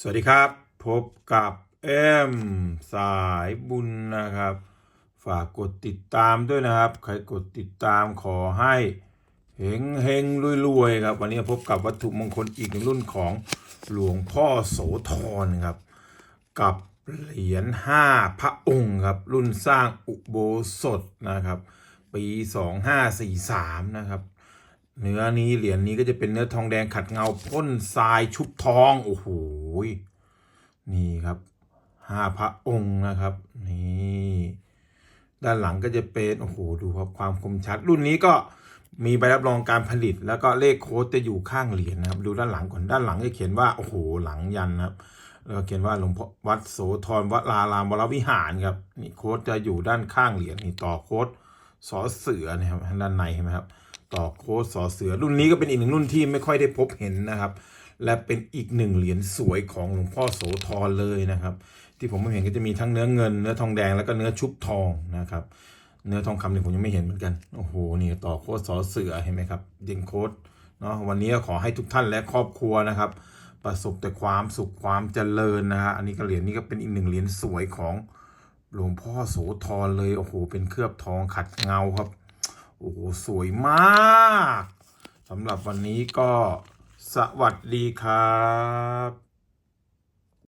สวัสดีครับ พบกับเอ็มสายบุญนะครับ ฝากกดติดตามด้วยนะครับ ใครกดติดตามขอให้เฮงเฮงรวยๆครับ วันนี้พบกับวัตถุมงคลอีกรุ่นของหลวงพ่อโสธรครับ กับเหรียญห้าพระองค์ครับ รุ่นสร้างอุโบสถนะครับ ปี2543นะครับเนื้อนี้เหรียญนี้ก็จะเป็นเนื้อทองแดงขัดเงาพ่นทรายชุบทองโอ้โห นี่ครับห้าพระองค์นะครับ นี่ด้านหลังก็จะเป็นโอ้โหดูครับความคมชัด รุ่นนี้ก็มีใบรับรองการผลิต แล้วก็เลขโค้ดจะอยู่ข้างเหรียญนะครับ ดูด้านหลังก่อนด้านหลังจะเขียนว่าโอ้โหหลังยันนะครับแล้วเขียนว่าหลวงพ่อวัดโสธรวัดลารามวรวิหารครับนี่โค้ดจะอยู่ด้านข้างเหรียญนี่ต่อโค้ดสอเสือนะครับด้านในเห็นไหมครับต่อโค้ดสอเสือรุ่นนี้ก็เป็นอีกหนึ่งรุ่นที่ไม่ค่อยได้พบเห็นนะครับ และเป็นอีกหนึ่งเหรียญสวยของหลวงพ่อโสธรเลยนะครับ ที่ผมไม่เห็นก็จะมีทั้งเนื้อเงินเนื้อทองแดงแล้วก็เนื้อชุบทองนะครับ เนื้อทองคำเนี่ยผมยังไม่เห็นเหมือนกันโอ้โหนี่ต่อโค้ดสอเสือเห็นไหมครับยิงโค้ดเนาะวันนี้ขอให้ทุกท่านและครอบครัวนะครับ ประสบแต่ความสุขความเจริญนะฮะอันนี้ก็เหรียญนี้ก็เป็นอีกหนึ่งเหรียญสวยของหลวงพ่อโสธรเลยโอ้โหเป็นเคลือบทองขัดเงาครับโอ้โหสวยมากสำหรับวันนี้ก็ สวัสดีครับ